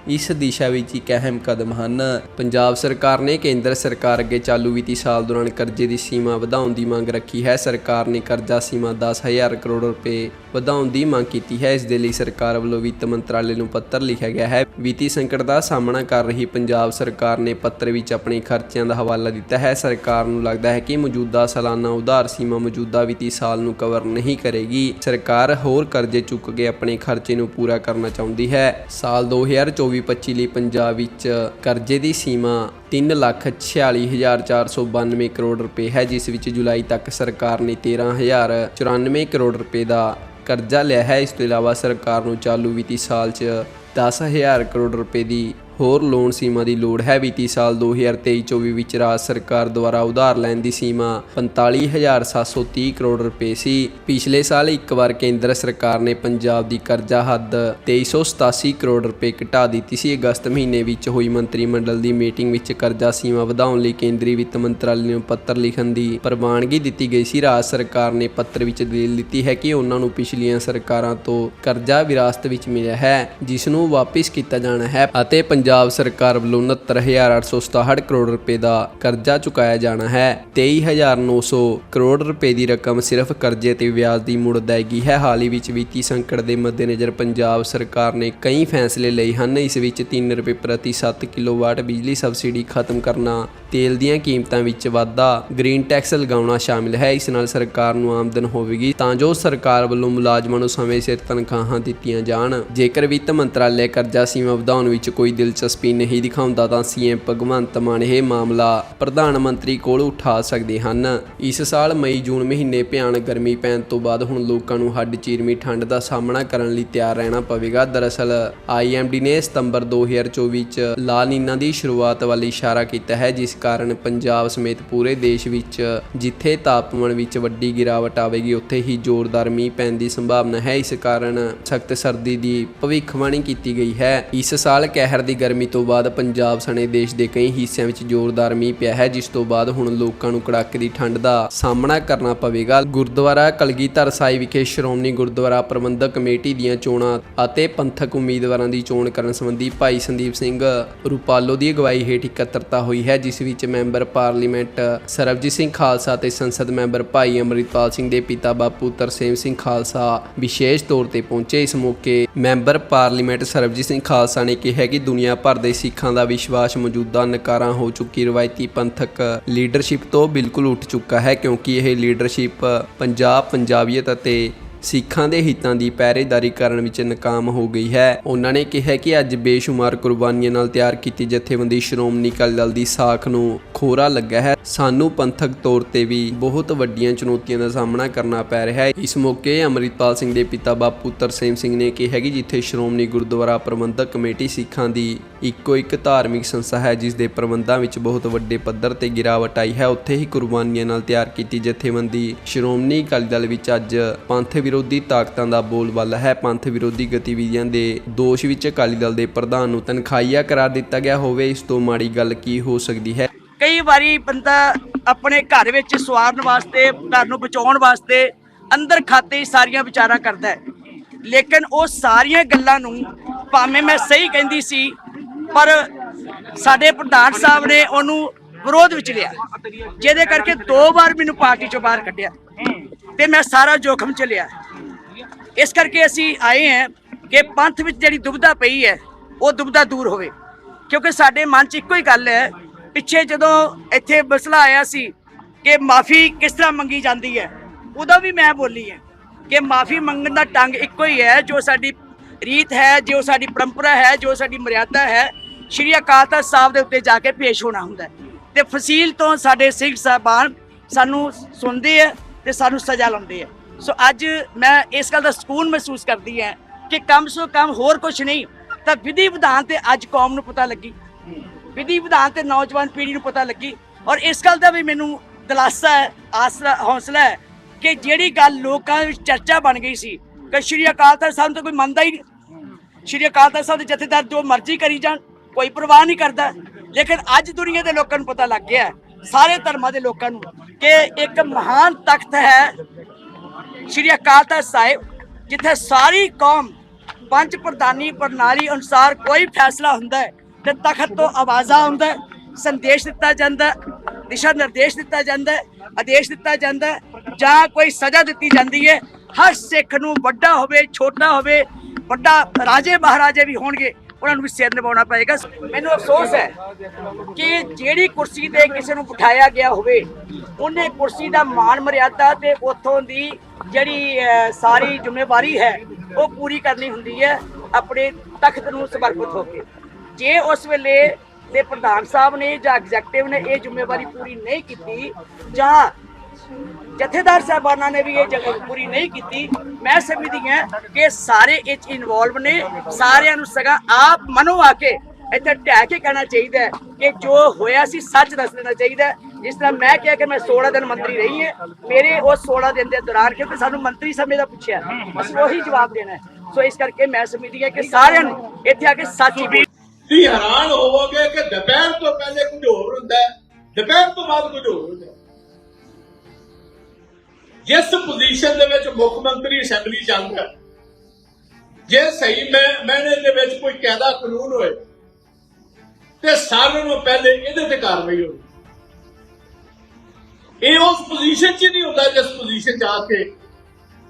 ਇਸ ਦਿਸ਼ਾ ਵਿੱਚ ਇੱਕ ਅਹਿਮ ਕਦਮ ਹਨ। ਪੰਜਾਬ ਸਰਕਾਰ ਨੇ ਕੇਂਦਰ ਸਰਕਾਰ ਅੱਗੇ ਚਾਲੂ ਵਿੱਤੀ ਸਾਲ ਦੌਰਾਨ ਕਰਜ਼ੇ ਦੀ ਸੀਮਾ ਵਧਾਉਣ ਦੀ ਮੰਗ ਰੱਖੀ ਹੈ। ਸਰਕਾਰ ਨੇ ਕਰਜ਼ਾ ਸੀਮਾ 10000 ਕਰੋੜ ਰੁਪਏ ਵਧਾਉਣ ਦੀ ਮੰਗ ਕੀਤੀ ਹੈ। ਇਸ ਦੇ ਲਈ ਸਰਕਾਰ ਵੱਲੋਂ ਵਿੱਤ ਮੰਤਰਾਲੇ ਨੂੰ ਪੱਤਰ ਲਿਖਿਆ ਗਿਆ ਹੈ। ਵਿੱਤੀ ਸੰਕਟ ਦਾ ਸਾਹਮਣਾ ਕਰ ਰਹੀ ਪੰਜਾਬ ਸਰਕਾਰ ਨੇ ਪੱਤਰ ਵਿੱਚ ਆਪਣੇ ਖਰਚਿਆਂ ਦਾ ਹਵਾਲਾ ਦਿੱਤਾ ਹੈ। ਸਰਕਾਰ ਨੂੰ ਲੱਗਦਾ ਹੈ ਕਿ ਮੌਜੂਦਾ ਸਾਲਾਨਾ ਉਧਾਰ ਸੀਮਾ ਮੌਜੂਦਾ ਵਿੱਤੀ ਸਾਲ ਨੂੰ ਕਵਰ ਨਹੀਂ ਕਰੇਗੀ। ਸਰਕਾਰ ਹੋਰ ਕਰਜ਼ੇ ਚੁੱਕ ਕੇ ਆਪਣੇ ਖਰਚੇ ਨੂੰ ਪੂਰਾ ਕਰਨਾ ਚਾਹੁੰਦੀ ਹੈ। ਸਾਲ 2024-25 ਲਈ ਪੰਜਾਬ ਵਿੱਚ ਕਰਜ਼ੇ ਦੀ ਸੀਮਾ 346492 ਕਰੋੜ ਰੁਪਏ ਹੈ, ਜਿਸ ਵਿੱਚ ਜੁਲਾਈ ਤੱਕ ਸਰਕਾਰ ਨੇ 13094 ਕਰੋੜ ਰੁਪਏ ਦਾ ਕਰਜ਼ਾ ਲਿਆ ਹੈ। ਇਸ ਤੋਂ ਇਲਾਵਾ ਸਰਕਾਰ ਨੂੰ ਚਾਲੂ ਵਿੱਤੀ ਸਾਲ 'ਚ 10000 ਕਰੋੜ ਰੁਪਏ ਦੀ ਹੋਰ ਲੋਨ ਸੀਮਾ ਦੀ ਲੋੜ ਹੈ। ਵਿੱਤੀ ਸਾਲ 2023-24 ਵਿੱਚ ਰਾਜ ਸਰਕਾਰ ਦੁਆਰਾ ਉਧਾਰ ਲੈਣ ਦੀ ਸੀਮਾ 45730 ਕਰੋੜ ਰੁਪਏ ਸੀ। ਪਿਛਲੇ ਸਾਲ ਇੱਕ ਵਾਰ ਕੇਂਦਰ ਸਰਕਾਰ ਨੇ ਪੰਜਾਬ ਦੀ ਕਰਜ਼ਾ ਹੱਦ 2387 ਕਰੋੜ ਰੁਪਏ ਘਟਾ ਦਿੱਤੀ ਸੀ। ਅਗਸਤ ਮਹੀਨੇ ਵਿੱਚ ਹੋਈ ਮੰਤਰੀ ਮੰਡਲ ਦੀ ਮੀਟਿੰਗ ਵਿੱਚ ਕਰਜ਼ਾ ਸੀਮਾ ਵਧਾਉਣ ਲਈ ਕੇਂਦਰੀ ਵਿੱਤ ਮੰਤਰਾਲੇ ਨੂੰ ਪੱਤਰ ਲਿਖਣ ਦੀ ਪ੍ਰਵਾਨਗੀ ਦਿੱਤੀ ਗਈ ਸੀ। ਰਾਜ ਸਰਕਾਰ ਨੇ ਪੱਤਰ ਵਿੱਚ ਦਲੀਲ ਦਿੱਤੀ ਹੈ ਕਿ ਉਹਨਾਂ ਨੂੰ ਪਿਛਲੀਆਂ ਸਰਕਾਰਾਂ ਤੋਂ ਕਰਜ਼ਾ ਵਿਰਾਸਤ ਵਿੱਚ ਮਿਲਿਆ ਹੈ, ਜਿਸ ਨੂੰ ਵਾਪਸ ਕੀਤਾ ਜਾਣਾ ਹੈ ਅਤੇ ਪੰਜਾਬ ਸਰਕਾਰ ਵੱਲੋਂ 69867 ਕਰੋੜ ਰੁਪਏ ਦਾ ਕਰਜ਼ਾ ਚੁਕਾਇਆ ਜਾਣਾ ਹੈ। 23900 ਕਰੋੜ ਰੁਪਏ ਦੀ ਰਕਮ ਸਿਰਫ ਕਰਜ਼ੇ ਤੇ ਵਿਆਜ ਦੀ ਮੁੜ ਅਦਾਇਗੀ ਹੈ। ਹਾਲ ਹੀ ਵਿੱਚ ਵਿੱਤੀ ਸੰਕਟ ਦੇ ਮੱਦੇਨਜ਼ਰ ਪੰਜਾਬ ਸਰਕਾਰ ਨੇ ਕਈ ਫੈਸਲੇ ਲਏ ਹਨ। ਇਸ ਵਿੱਚ 3 ਰੁਪਏ ਪ੍ਰਤੀ 7 ਕਿਲੋਵਾਟ ਬਿਜਲੀ ਸਬਸਿਡੀ ਖਤਮ ਕਰਨਾ, ਤੇਲ ਦੀਆਂ ਕੀਮਤਾਂ ਵਿੱਚ ਵਾਧਾ, ਗ੍ਰੀਨ ਟੈਕਸ ਲਗਾਉਣਾ ਸ਼ਾਮਿਲ ਹੈ। ਇਸ ਨਾਲ ਸਰਕਾਰ ਨੂੰ ਆਮਦਨ ਹੋਵੇਗੀ ਤਾਂ ਜੋ ਸਰਕਾਰ ਵੱਲੋਂ ਮੁਲਾਜ਼ਮਾਂ ਨੂੰ ਸਮੇਂ ਸਿਰ ਤਨਖਾਹਾਂ ਦਿੱਤੀਆਂ ਜਾਣ। ਜੇਕਰ ਵਿੱਤ ਮੰਤਰਾਲੇ ਕਰਜ਼ਾ ਸੀਮਾ ਵਧਾਉਣ ਵਿੱਚ ਕੋਈ ਦਿਲਚਸਪੀ ਨਹੀਂ ਦਿਖਾਉਂਦਾ ਤਾਂ ਸੀਐਮ ਭਗਵੰਤ ਮਾਨ ਇਹ ਮਾਮਲਾ ਪ੍ਰਧਾਨ ਮੰਤਰੀ ਕੋਲ ਉਠਾ ਸਕਦੇ ਹਨ। ਇਸ ਸਾਲ ਮਈ ਜੂਨ ਮਹੀਨੇ ਭਿਆਨਕ ਗਰਮੀ ਪੈਣ ਤੋਂ ਬਾਅਦ ਹੁਣ ਲੋਕਾਂ ਨੂੰ ਹੱਡ ਚੀਰਵੀਂ ਠੰਡ ਦਾ ਸਾਹਮਣਾ ਕਰਨ ਲਈ ਤਿਆਰ ਰਹਿਣਾ ਪਵੇਗਾ। ਦਰਅਸਲ ਆਈਐਮਡੀ ਨੇ ਸਤੰਬਰ 2024 ਚ ਲਾ ਨੀਨਾ ਦੀ ਸ਼ੁਰੂਆਤ ਵੱਲ ਇਸ਼ਾਰਾ ਕੀਤਾ ਹੈ, ਜਿਸ ਕਾਰਨ ਪੰਜਾਬ ਸਮੇਤ ਪੂਰੇ ਦੇਸ਼ ਵਿੱਚ ਜਿੱਥੇ ਤਾਪਮਾਨ ਵਿੱਚ ਵੱਡੀ ਗਿਰਾਵਟ ਆਵੇਗੀ, ਉੱਥੇ ਹੀ ਜ਼ੋਰਦਾਰ ਮੀਂਹ ਪੈਣ ਦੀ ਸੰਭਾਵਨਾ ਹੈ। ਇਸ ਕਾਰਨ ਸਖਤ ਸਰਦੀ ਦੀ ਭਵਿੱਖਬਾਣੀ ਕੀਤੀ ਗਈ ਹੈ। ਇਸ ਸਾਲ ਕਹਿਰ ਦੀ ਗਰਮੀ ਤੋਂ ਬਾਅਦ ਪੰਜਾਬ ਸਣੇ ਦੇਸ਼ ਦੇ ਕਈ ਹਿੱਸਿਆਂ ਵਿੱਚ ਜ਼ੋਰਦਾਰ ਮੀਂਹ ਪਿਆ ਹੈ, ਜਿਸ ਤੋਂ ਬਾਅਦ ਹੁਣ ਲੋਕਾਂ ਨੂੰ ਕੜਾਕੇ ਦੀ ਠੰਡ ਦਾ ਸਾਹਮਣਾ ਕਰਨਾ ਪਵੇਗਾ। ਗੁਰਦੁਆਰਾ ਕਲਗੀਧਰ ਸਾਹਿਬ ਵਿਖੇ ਸ਼੍ਰੋਮਣੀ ਗੁਰਦੁਆਰਾ ਪ੍ਰਬੰਧਕ ਕਮੇਟੀ ਦੀਆਂ ਚੋਣਾਂ ਅਤੇ ਪੰਥਕ ਉਮੀਦਵਾਰਾਂ ਦੀ ਚੋਣ ਕਰਨ ਸੰਬੰਧੀ ਭਾਈ ਸੰਦੀਪ ਸਿੰਘ ਰੂਪਾਲੋ ਦੀ ਅਗਵਾਈ ਹੇਠ ਇਕੱਤਰਤਾ ਹੋਈ ਹੈ, ਜਿਸ ਵਿੱਚ ਮੈਂਬਰ ਪਾਰਲੀਮੈਂਟ ਸਰਬਜੀਤ ਸਿੰਘ ਖਾਲਸਾ ਤੇ ਸੰਸਦ ਮੈਂਬਰ ਭਾਈ ਅਮਰਿਤਪਾਲ ਸਿੰਘ ਦੇ ਪਿਤਾ ਬਾਪੂ ਤਰਸੇਮ ਸਿੰਘ ਖਾਲਸਾ ਵਿਸ਼ੇਸ਼ ਤੌਰ ਤੇ ਪਹੁੰਚੇ। ਇਸ ਮੌਕੇ ਮੈਂਬਰ ਪਾਰਲੀਮੈਂਟ ਸਰਬਜੀਤ ਸਿੰਘ ਖਾਲਸਾ ਨੇ ਕਿਹਾ ਕਿ ਦੁਨੀਆ ਭਰ ਦੇ ਸਿੱਖਾਂ ਦਾ ਵਿਸ਼ਵਾਸ ਮੌਜੂਦਾ ਨਕਾਰਾਂ ਹੋ ਚੁੱਕੀ ਰਵਾਇਤੀ ਪੰਥਕ ਲੀਡਰਸ਼ਿਪ ਤੋਂ ਬਿਲਕੁਲ ਉੱਠ ਚੁੱਕਾ ਹੈ ਕਿਉਂਕਿ ਇਹ ਲੀਡਰਸ਼ਿਪ ਪੰਜਾਬ, ਪੰਜਾਬੀਅਤ ਅਤੇ ਸਿੱਖਾਂ ਦੇ ਹਿੱਤਾਂ ਦੀ ਪਹਿਰੇਦਾਰੀ ਕਰਨ ਵਿੱਚ ਨਾਕਾਮ ਹੋ ਗਈ ਹੈ। ਉਹਨਾਂ ਨੇ ਕਿਹਾ ਕਿ ਅੱਜ ਬੇਸ਼ੁਮਾਰ ਕੁਰਬਾਨੀਆਂ ਨਾਲ ਤਿਆਰ ਕੀਤੀ ਜਥੇਬੰਦੀ ਸ਼੍ਰੋਮਣੀ ਅਕਾਲੀ ਦਲ ਦੀ ਸਾਖ ਨੂੰ ਖੋਰਾ ਲੱਗਾ ਹੈ। ਸਾਨੂੰ ਪੰਥਕ ਤੌਰ ਤੇ ਵੀ ਬਹੁਤ ਵੱਡੀਆਂ ਚੁਣੌਤੀਆਂ ਦਾ ਸਾਹਮਣਾ ਕਰਨਾ ਪੈ ਰਿਹਾ ਹੈ। ਇਸ ਮੌਕੇ ਅੰਮ੍ਰਿਤਪਾਲ ਸਿੰਘ ਦੇ ਪਿਤਾ ਬਾਪੂ ਤਰਸੇਮ ਸਿੰਘ ਨੇ ਕਿਹਾ ਕਿ ਜਿੱਥੇ ਸ਼੍ਰੋਮਣੀ ਗੁਰਦੁਆਰਾ ਪ੍ਰਬੰਧਕ ਕਮੇਟੀ ਸਿੱਖਾਂ ਦੀ ਇੱਕੋ ਇੱਕ ਧਾਰਮਿਕ ਸੰਸਥਾ ਹੈ, ਜਿਸ ਦੇ ਪ੍ਰਬੰਧਾਂ ਵਿੱਚ ਬਹੁਤ ਵੱਡੇ ਪੱਧਰ ਤੇ ਗਿਰਾਵਟ ਆਈ ਹੈ, ਉੱਥੇ ਹੀ ਕੁਰਬਾਨੀਆਂ ਨਾਲ ਤਿਆਰ ਕੀਤੀ ਜਥੇਬੰਦੀ ਸ਼੍ਰੋਮਣੀ ਅਕਾਲੀ ਦਲ ਵਿੱਚ ਅੱਜ ਪੰਥ ਵਿਰੋਧੀ ਤਾਕਤਾਂ ਦਾ ਬੋਲਬਾਲਾ ਹੈ। ਪੰਥ ਵਿਰੋਧੀ ਗਤੀਵਿਧੀਆਂ ਦੇ ਦੋਸ਼ ਵਿੱਚ ਅਕਾਲੀ ਦਲ ਦੇ ਪ੍ਰਧਾਨ ਨੂੰ ਤਨਖਾਹੀਆ ਕਰਾਰ ਦਿੱਤਾ ਗਿਆ। ਹੋਵੇ, ਇਸ ਤੋਂ ਮਾੜੀ ਗੱਲ ਕੀ ਹੋ ਸਕਦੀ ਹੈ? ਕਈ ਵਾਰੀ ਬੰਦਾ ਆਪਣੇ ਘਰ ਵਿੱਚ ਸਵਾਰਨ ਵਾਸਤੇ, ਘਰ ਨੂੰ ਬਚਾਉਣ ਵਾਸਤੇ ਅੰਦਰ ਖਾਤੇ ਸਾਰੀਆਂ ਵਿਚਾਰਾਂ ਕਰਦਾ ਹੈ। ਲੇਕਿਨ ਉਹ ਸਾਰੀਆਂ ਗੱਲਾਂ ਨੂੰ ਭਾਵੇਂ ਮੈਂ ਸਹੀ ਕਹਿੰਦੀ ਸੀ, ਪਰ ਸਾਡੇ ਪ੍ਰਧਾਨ ਸਾਹਿਬ ਨੇ ਉਹਨੂੰ ਵਿਰੋਧ ਵਿੱਚ ਲਿਆ। ਜਿਹਦੇ ਕਰਕੇ ਦੋ ਵਾਰ ਮੈਨੂੰ ਪਾਰਟੀ ਚੋਂ ਬਾਹਰ ਕੱਢਿਆ। ਤੇ ਮੈਂ ਸਾਰਾ ਜੋਖਮ ਚ ਲਿਆ ਇਸ ਕਰਕੇ ਅਸੀਂ ਆਏ ਹਾਂ ਕਿ ਪੰਥ ਵਿੱਚ ਜਿਹੜੀ ਦੁਬਧਾ ਪਈ ਹੈ, ਉਹ ਦੁਬਧਾ ਦੂਰ ਹੋਵੇ। ਕਿਉਂਕਿ ਸਾਡੇ ਮਨ 'ਚ ਇੱਕੋ ਹੀ ਗੱਲ ਹੈ, ਪਿੱਛੇ ਜਦੋਂ ਇੱਥੇ ਮਸਲਾ ਆਇਆ ਸੀ ਕਿ ਮਾਫੀ ਕਿਸ ਤਰ੍ਹਾਂ ਮੰਗੀ ਜਾਂਦੀ ਹੈ, ਉਦੋਂ ਵੀ ਮੈਂ ਬੋਲੀ ਹੈ ਕਿ ਮਾਫੀ ਮੰਗਣ ਦਾ ਢੰਗ ਇੱਕੋ ਹੀ ਹੈ, ਜੋ ਸਾਡੀ ਰੀਤ ਹੈ, ਜੋ ਸਾਡੀ ਪਰੰਪਰਾ ਹੈ, ਜੋ ਸਾਡੀ ਮਰਿਆਦਾ ਹੈ, ਸ਼੍ਰੀ ਅਕਾਲ ਤਖਤ ਸਾਹਿਬ ਦੇ ਉੱਤੇ ਜਾ ਕੇ ਪੇਸ਼ ਹੋਣਾ ਹੁੰਦਾ ਹੈ। ਤੇ ਫਸੀਲ ਤੋਂ ਸਾਡੇ ਸਿੰਘ ਸਾਹਿਬਾਨ ਸਾਨੂੰ ਸੁਣਦੇ ਆ ਤੇ ਸਾਨੂੰ ਸਜ਼ਾ ਲਾਉਂਦੇ ਆ। ਸੋ ਅੱਜ ਮੈਂ ਇਸ ਗੱਲ ਦਾ ਸਕੂਨ ਮਹਿਸੂਸ ਕਰਦੀ ਹਾਂ ਕਿ ਕਮ ਸੋ ਕਮ ਹੋਰ ਕੁਝ ਨਹੀਂ, ਤਾਂ ਵਿਧੀ ਵਿਧਾਨ ਤੇ ਅੱਜ ਕੌਮ ਨੂੰ ਪਤਾ ਲੱਗੀ। ਵਿਧੀ ਵਿਧਾਨ ਤੇ ਨੌਜਵਾਨ ਪੀੜ੍ਹੀ ਨੂੰ ਪਤਾ ਲੱਗੀ। ਔਰ ਇਸ ਗੱਲ ਦਾ ਵੀ ਮੈਨੂੰ ਦਿਲਾਸਾ ਹੈ, ਆਸਰਾ, ਹੌਸਲਾ ਹੈ ਕਿ ਜਿਹੜੀ ਗੱਲ ਲੋਕਾਂ ਵਿੱਚ ਚਰਚਾ ਬਣ ਗਈ ਸੀ ਕਿ ਸ਼੍ਰੀ ਅਕਾਲ ਤਖਤ ਸਾਹਿਬ ਨੂੰ ਤਾਂ ਕੋਈ ਮੰਨਦਾ ਹੀ ਨਹੀਂ। ਸ਼੍ਰੀ ਅਕਾਲ ਤਖਤ ਸਾਹਿਬ ਦੇ ਜਥੇਦਾਰ ਜੋ ਮਰਜ਼ੀ ਕਰੀ ਜਾਣ, ਕੋਈ ਪਰਵਾਹ ਨਹੀਂ ਕਰਦਾ। ਲੇਕਿਨ ਅੱਜ ਦੁਨੀਆ ਦੇ ਲੋਕਾਂ ਨੂੰ ਪਤਾ ਲੱਗ ਗਿਆ ਸਾਰੇ ਧਰਮਾਂ ਦੇ ਲੋਕਾਂ ਨੂੰ ਕਿ ਇੱਕ ਮਹਾਨ ਤਖਤ ਹੈ, ਸ਼੍ਰੀ ਅਕਾਲ ਤਖਤ ਸਾਹਿਬ, ਜਿੱਥੇ ਸਾਰੀ ਕੌਮ ਪੰਜ ਪ੍ਰਧਾਨੀ ਪ੍ਰਣਾਲੀ ਅਨੁਸਾਰ ਕੋਈ ਫੈਸਲਾ ਹੁੰਦਾ ਹੈ ਤੇ ਤਖਤ ਤੋਂ ਆਵਾਜ਼ਾਂ ਆਉਂਦਾ ਸੰਦੇਸ਼ ਦਿੱਤਾ ਜਾਂਦਾ ਦਿਸ਼ਾ ਨਿਰਦੇਸ਼ ਦਿੱਤਾ ਜਾਂਦਾ ਆਦੇਸ਼ ਦਿੱਤਾ ਜਾਂਦਾ ਜਾਂ ਕੋਈ ਸਜ਼ਾ ਦਿੱਤੀ ਜਾਂਦੀ ਹੈ। ਹਰ ਸਿੱਖ ਨੂੰ ਵੱਡਾ ਹੋਵੇ, ਛੋਟਾ ਹੋਵੇ, ਵੱਡਾ ਰਾਜੇ ਮਹਾਰਾਜੇ ਵੀ ਹੋਣਗੇ। ਉਹਨਾਂ ਨੂੰ ਵੀ ਸਿਰ ਨਿਭਾਉਣਾ ਪਏਗਾ। ਮੈਨੂੰ ਅਫਸੋਸ ਹੈ ਕਿ ਜਿਹੜੀ ਕੁਰਸੀ ਤੇ ਕਿਸੇ ਨੂੰ ਬਿਠਾਇਆ ਗਿਆ ਹੋਵੇ, ਉਹਨੇ ਕੁਰਸੀ ਦਾ ਮਾਣ ਮਰਿਆਦਾ ਤੇ ਉਥੋਂ ਦੀ ਜਿਹੜੀ ਸਾਰੀ ਜ਼ਿੰਮੇਵਾਰੀ ਹੈ, ਉਹ ਪੂਰੀ ਕਰਨੀ ਹੁੰਦੀ ਹੈ, ਆਪਣੇ ਤਖਤ ਨੂੰ ਸਮਰਪਿਤ ਹੋ ਕੇ। ਜੇ ਉਸ ਵੇਲੇ ਦੇ ਪ੍ਰਧਾਨ ਸਾਹਿਬ ਨੇ ਜਾਂ ਐਗਜ਼ੈਕਟਿਵ ਨੇ ਇਹ ਜ਼ਿੰਮੇਵਾਰੀ ਪੂਰੀ ਨਹੀਂ ਕੀਤੀ, ਜਾਂ ਜਥੇਦਾਰ ਸਾਹਿਬਾਨਾਂ ਨੇ ਵੀ ਇਹ ਜਗ੍ਹਾ ਪੂਰੀ ਨਹੀਂ ਕੀਤੀ। ਮੈਂ ਸਮਝਦੀ ਹਾਂ ਕਿ ਸਾਰੇ ਇਹ 'ਚ ਇਨਵੋਲਵ ਨੇ। ਸਾਰਿਆਂ ਨੂੰ ਸਗਾ ਆਪ ਮਨੋਂ ਆ ਕੇ ਇੱਥੇ ਢਹਿ ਕੇ ਕਹਿਣਾ ਚਾਹੀਦਾ ਕਿ ਜੋ ਹੋਇਆ ਸੀ ਸੱਚ ਦੱਸ ਦੇਣਾ ਚਾਹੀਦਾ ਜਿਸ ਤਰ੍ਹਾਂ ਮੈਂ ਕਿਹਾ ਕਿ ਮੈਂ 16 ਦਿਨ ਮੰਤਰੀ ਰਹੀ ਹਾਂ। ਮੇਰੇ ਉਸ 16 ਦਿਨ ਦੇ ਦੌਰਾਨ ਕਿਉਂਕਿ ਸਾਨੂੰ ਮੰਤਰੀ ਸਮੇਂ ਦਾ ਪੁੱਛਿਆ ਅਸੀਂ ਉਹੀ ਜਵਾਬ ਦੇਣਾ ਸੋ ਇਸ ਕਰਕੇ ਮੈਂ ਸਮਝਦੀ ਹਾਂ ਕਿ ਸਾਰਿਆਂ ਨੂੰ ਇੱਥੇ ਆ ਕੇ ਸੱਚ ਹੀ ਹੈਰਾਨ ਹੋਵੋਗੇ ਕਿ ਦੁਪਹਿਰ ਤੋਂ ਪਹਿਲੇ ਕੁਝ ਹੋਰ ਹੁੰਦਾ ਹੈ। ਦੁਪਹਿਰ ਤੋਂ ਬਾਅਦ ਕੁਝ ਹੋਰ ਹੁੰਦਾ ਹੈ। ਜਿਸ ਪੋਜੀਸ਼ਨ ਦੇ ਵਿੱਚ ਮੁੱਖ ਮੰਤਰੀ ਅਸੈਂਬਲੀ ਚੱਲਦਾ ਹੈ, ਜੇ ਸਹੀ ਮੈਂ ਮੈਨੇ ਦੇ ਵਿੱਚ ਕੋਈ ਕਾਇਦਾ ਕਾਨੂੰਨ ਹੋਏ ਤੇ ਸਾਰਿਆਂ ਨੂੰ ਪਹਿਲੇ ਇਹਦੇ ਤੇ ਕਾਰਵਾਈ ਹੋਵੇ। ਇਹ ਉਸ ਪੋਜੀਸ਼ਨ 'ਚ ਨਹੀਂ ਹੁੰਦਾ ਜਿਸ ਪੋਜੀਸ਼ਨ 'ਚ ਆ ਕੇ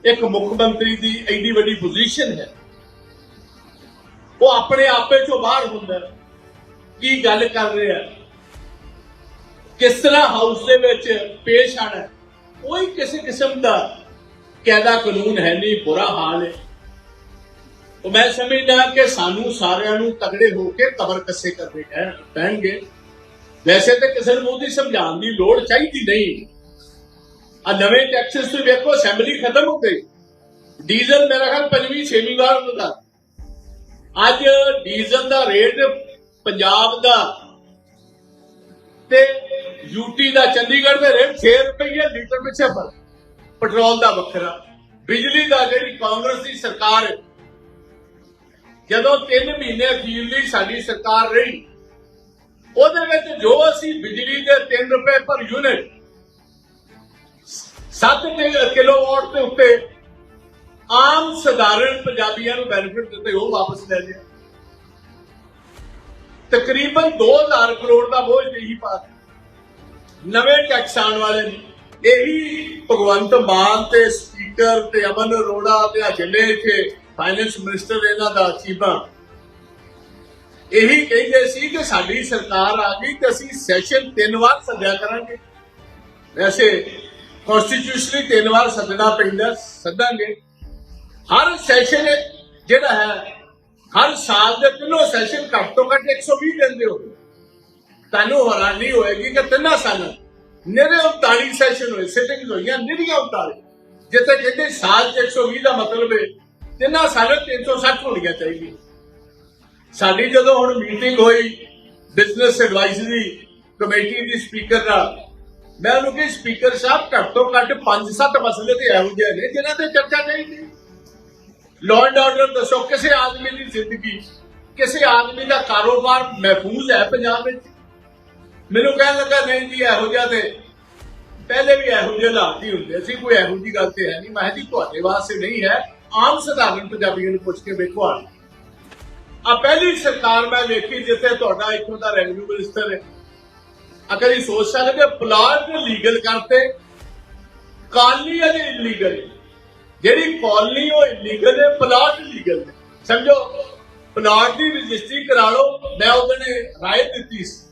ਇੱਕ ਮੁੱਖ ਮੰਤਰੀ ਦੀ ਐਡੀ ਵੱਡੀ ਪੋਜੀਸ਼ਨ ਹੈ। ਉਹ ਆਪਣੇ ਆਪੇ ਚੋਂ ਬਾਹਰ ਹੁੰਦਾ ਕੀ ਗੱਲ ਕਰ ਰਿਹਾ ਕਿਸ ਤਰ੍ਹਾਂ ਹਾਊਸ ਦੇ ਵਿੱਚ ਪੇਸ਼ ਆਣਾ ਕੋਈ ਕਿਸੇ ਕਿਸਮ ਦਾ ਕਾਇਦਾ ਕਾਨੂੰਨ ਹੈ ਨਹੀਂ, ਬੁਰਾ ਹਾਲ ਹੈ। ਉਹ ਮੈਂ ਸਮਝਦਾ ਕਿ ਸਾਨੂੰ ਸਾਰਿਆਂ ਨੂੰ ਤਗੜੇ ਹੋ ਕੇ ਕਬਰ ਕੱਸੇ ਕਰਨੇ ਪੈਣਗੇ। ਵੈਸੇ ਤਾਂ ਕਿਸੇ ਨੂੰ ਉਹਦੀ ਸਮਝਾਉਣ ਦੀ ਲੋੜ ਚਾਹੀਦੀ ਨਹੀਂ। ਆ ਨਵੇਂ ਟੈਕਸਸ ਤੋਂ ਵੇਖੋ, ਅਸੈਂਬਲੀ ਖਤਮ ਹੋ ਗਈ। ਡੀਜ਼ਲ ਮੇਰਾ ਖਿਆਲ ਪੰਜਵੀਂ, ਛੇਵੀਂ ਵਾਰ ਹੁੰਦਾ। ਅੱਜ ਡੀਜ਼ਲ ਦਾ ਰੇਟ ਪੰਜਾਬ ਦਾ ਤੇ ਯੂਟੀ ਦਾ ਚੰਡੀਗੜ੍ਹ ਦੇ ਰੇਟ 6 ਰੁਪਏ ਲੀਟਰ ਪਿੱਛੇ ਪਰ ਪੈਟਰੋਲ ਦਾ ਵੱਖਰਾ। ਬਿਜਲੀ ਦਾ ਜਿਹੜੀ ਕਾਂਗਰਸ ਦੀ ਸਰਕਾਰ ਹੈ, ਜਦੋਂ 3 ਮਹੀਨੇ ਅਖੀਰਲੀ ਸਾਡੀ ਸਰਕਾਰ ਰਹੀ ਉਹਦੇ ਵਿੱਚ ਜੋ ਅਸੀਂ ਬਿਜਲੀ ਦੇ 3 ਰੁਪਏ ਪਰ ਯੂਨਿਟ 7 ਕਿਲੋਵਾਟ ਦੇ ਉੱਤੇ ਆਮ ਸਧਾਰਨ ਪੰਜਾਬੀਆਂ ਨੂੰ ਬੈਨੀਫਿਟ ਦਿੱਤੇ ਉਹ ਵਾਪਸ ਲੈ ਲਿਆ। ਤਕਰੀਬਨ 2000 ਕਰੋੜ ਦਾ ਬੋਝ ਇਹੀ ਪਾ ਨਵੇਂ ਟੈਕਸ ਆਉਣ ਵਾਲੇ ਨੇ। ਇਹੀ ਭਗਵੰਤ ਮਾਨ ਤੇ ਸਪੀਕਰ ਤੇ ਅਮਨ ਅਰੋੜਾ ਤੇ ਆ ਇੱਥੇ ਫਾਈਨੈਂਸ ਮਿਨਿਸਟਰ ਇਹਨਾਂ ਦਾ ਚੀਫਾ ਇਹੀ ਕਹਿੰਦੇ ਸੀ ਕਿ ਸਾਡੀ ਸਰਕਾਰ ਆ ਗਈ ਤੇ ਅਸੀਂ ਸੈਸ਼ਨ ਤਿੰਨ ਵਾਰ ਸੱਦਿਆ ਕਰਾਂਗੇ। ਵੈਸੇ ਕਨਸਟੀਟਿਊਸ਼ਨਲੀ ਤਿੰਨ ਵਾਰ ਸੱਦਣਾ ਪੈਂਦਾ, ਸੱਦਾਂਗੇ। ਹਰ ਸੈਸ਼ਨ ਜਿਹੜਾ ਹੈ ਹਰ ਸਾਲ ਦੇ ਤਿੰਨੋਂ ਸੈਸ਼ਨ ਘੱਟ ਤੋਂ ਘੱਟ 120 ਦਿੰਦੇ ਹੋ। ਹੋਵੇ ਤੁਹਾਨੂੰ ਹੈਰਾਨੀ ਹੋਏਗੀ ਕਿ ਤਿੰਨਾਂ ਸਾਲਾਂ ਨਿਰੇ 39 ਸੈਸ਼ਨ ਹੋਏ ਸਿਟਿੰਗਸ ਹੋਈਆਂ ਨਿਰੀਆਂ 39 ਜਿੱਥੇ ਕਹਿੰਦੇ ਸਾਲ 'ਚ 120 ਦਾ ਮਤਲਬ ਹੈ, ਤਿੰਨਾਂ ਸਾਲਾਂ 360 ਹੋਣੀਆਂ ਚਾਹੀਦੀਆਂ। ਸਾਡੀ ਜਦੋਂ ਹੁਣ ਮੀਟਿੰਗ ਹੋਈ ਬਿਜ਼ਨਸ ਐਡਵਾਈਜ਼ਰੀ ਕਮੇਟੀ ਦੀ ਸਪੀਕਰ ਨਾਲ, ਮੈਂ ਉਹਨੂੰ ਕਿ ਸਪੀਕਰ ਸਾਹਿਬ, ਘੱਟ ਤੋਂ ਘੱਟ 5-7 ਮਸਲੇ ਤੇ ਇਹੋ ਜਿਹੇ ਨੇ, ਜਿਨ੍ਹਾਂ ਤੇ ਚਰਚਾ ਚਾਹੀਦੀ ਲੋ ਐਂਡ ਆਰਡਰ ਦੱਸੋ, ਕਿਸੇ ਆਦਮੀ ਦੀ ਜ਼ਿੰਦਗੀ, ਕਿਸੇ ਆਦਮੀ ਦਾ ਕਾਰੋਬਾਰ ਮਹਿਫੂਜ਼ ਹੈ ਪੰਜਾਬ ਵਿੱਚ? ਮੈਨੂੰ ਕਹਿਣ ਲੱਗਾ, ਨਹੀਂ ਜੀ, ਇਹੋ ਜਿਹਾ ਤੇ ਪਹਿਲੇ ਵੀ ਇਹੋ ਜਿਹੇ ਹਾਲਾਤ ਹੀ ਹੁੰਦੇ ਸੀ ਕੋਈ ਇਹੋ ਜਿਹੀ ਗੱਲ ਤੇ ਹੈ ਨਹੀਂ। ਮੈਂ ਜੀ, ਤੁਹਾਡੇ ਵਾਸਤੇ ਨਹੀਂ ਹੈ। ਆਮ ਸਧਾਰਨ ਪੰਜਾਬੀਆਂ ਨੂੰ ਪੁੱਛ ਕੇ ਵੇਖੋ ਹਾਲ। ਆ ਪਹਿਲੀ ਸਰਕਾਰ ਮੈਂ ਵੇਖੀ ਜਿੱਥੇ ਤੁਹਾਡਾ ਇੱਥੋਂ ਦਾ ਰੈਵਨਿਊ ਮਿਨਿਸਟਰ ਹੈ। ਆ ਇਹ ਸੋਚ ਸਕਦੇ ਪਲਾਟ ਲੀਗਲ ਕਰਤੇ ਕਾਲਨੀ ਅਜੇ ਇਲੀਗਲ ਜਿਹੜੀ ਕਾਲਨੀ ਉਹ ਇਲੀਗਲ ਹੈ ਪਲਾਟ ਲੀਗਲ ਹੈ। ਸਮਝੋ ਪਲਾਟ ਦੀ ਰਜਿਸਟਰੀ ਕਰਾ ਲਓ, ਮੈਂ ਉਹਦੇ ਰਾਏ ਦਿੱਤੀ ਸੀ।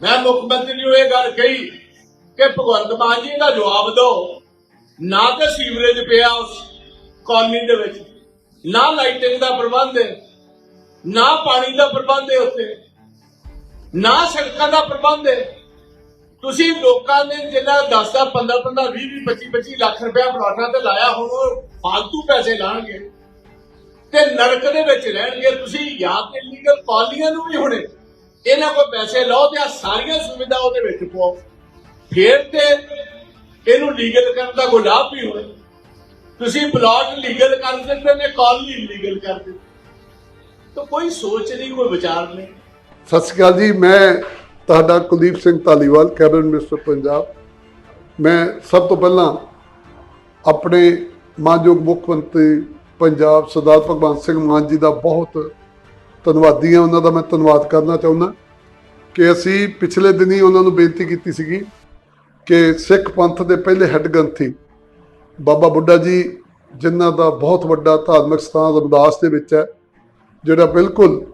ਮੈਂ ਮੁੱਖ ਮੰਤਰੀ ਨੂੰ ਇਹ ਗੱਲ ਕਹੀ ਕਿ ਭਗਵੰਤ ਮਾਨ ਜੀ ਦਾ ਜਵਾਬ ਦਿਓ। ਨਾ ਤਾਂ ਸੀਵਰੇਜ ਪਿਆ ਉਸ ਕਾਲਨੀ ਦੇ ਵਿੱਚ, ਨਾ ਲਾਈਟਿੰਗ ਦਾ ਪ੍ਰਬੰਧ ਹੈ, ਨਾ ਪਾਣੀ ਦਾ ਪ੍ਰਬੰਧ ਹੈ ਉੱਥੇ, ਨਾ ਸੜਕਾਂ ਦਾ ਪ੍ਰਬੰਧ ਹੈ। ਤੁਸੀਂ ਲੋਕਾਂ ਨੇ ਜਿਹੜਾ 10 ਦਾ 15 15 20 20 25 25 ਲੱਖ ਰੁਪਇਆ ਪਲਾਟਾਂ ਤੇ ਲਾਇਆ ਹੁਣ ਫालतू ਪੈਸੇ ਲਾਣਗੇ। ਤੇ ਨਰਕ ਦੇ ਵਿੱਚ ਰਹਿਣਗੇ। ਤੁਸੀਂ ਜਾਂ ਤੇ ਲੀਗਲ ਕਾਲੀਆਂ ਨੂੰ ਵੀ ਹੁਣੇ ਇਹਨਾਂ ਕੋਲ ਪੈਸੇ ਲਓ ਤੇ ਆ ਸਾਰੀਆਂ ਸੁਵਿਧਾ ਉਹਦੇ ਵਿੱਚ ਪਾਓ। ਫੇਰ ਤੇ ਇਹਨੂੰ ਲੀਗਲ ਕਰਨ ਦਾ ਕੋਈ ਲਾਭ ਵੀ ਹੋਵੇ। ਤੁਸੀਂ ਪਲਾਟ ਲੀਗਲ ਕਰ ਦਿੰਦੇ ਨੇ, ਕਾਲਨੀ ਲੀਗਲ ਕਰ ਦਿੰਦੇ ਤਾਂ ਕੋਈ ਸੋਚ ਨਹੀਂ, ਕੋਈ ਵਿਚਾਰ ਨਹੀਂ। ਸਤਿ ਸ਼੍ਰੀ ਅਕਾਲ ਜੀ, ਮੈਂ ਤੁਹਾਡਾ ਕੁਲਦੀਪ ਸਿੰਘ ਧਾਲੀਵਾਲ, ਕੈਬਨਿਟ ਮਿਨਿਸਟਰ ਪੰਜਾਬ। ਮੈਂ ਸਭ ਤੋਂ ਪਹਿਲਾਂ ਆਪਣੇ ਮਾਨਯੋਗ ਮੁੱਖ ਮੰਤਰੀ ਪੰਜਾਬ ਸਰਦਾਰ ਭਗਵੰਤ ਸਿੰਘ ਮਾਨ ਜੀ ਦਾ ਬਹੁਤ ਧੰਨਵਾਦੀ ਹਾਂ। ਉਹਨਾਂ ਦਾ ਮੈਂ ਧੰਨਵਾਦ ਕਰਨਾ ਚਾਹੁੰਦਾ ਕਿ ਅਸੀਂ ਪਿਛਲੇ ਦਿਨੀ ਉਹਨਾਂ ਨੂੰ ਬੇਨਤੀ ਕੀਤੀ ਸੀਗੀ ਕਿ ਸਿੱਖ ਪੰਥ ਦੇ ਪਹਿਲੇ ਹੈੱਡ ਗ੍ਰੰਥੀ ਬਾਬਾ ਬੁੱਢਾ ਜੀ, ਜਿਨ੍ਹਾਂ ਦਾ ਬਹੁਤ ਵੱਡਾ ਧਾਰਮਿਕ ਸਥਾਨ ਰਮਦਾਸ ਦੇ ਵਿੱਚ ਹੈ, ਜਿਹੜਾ ਬਿਲਕੁਲ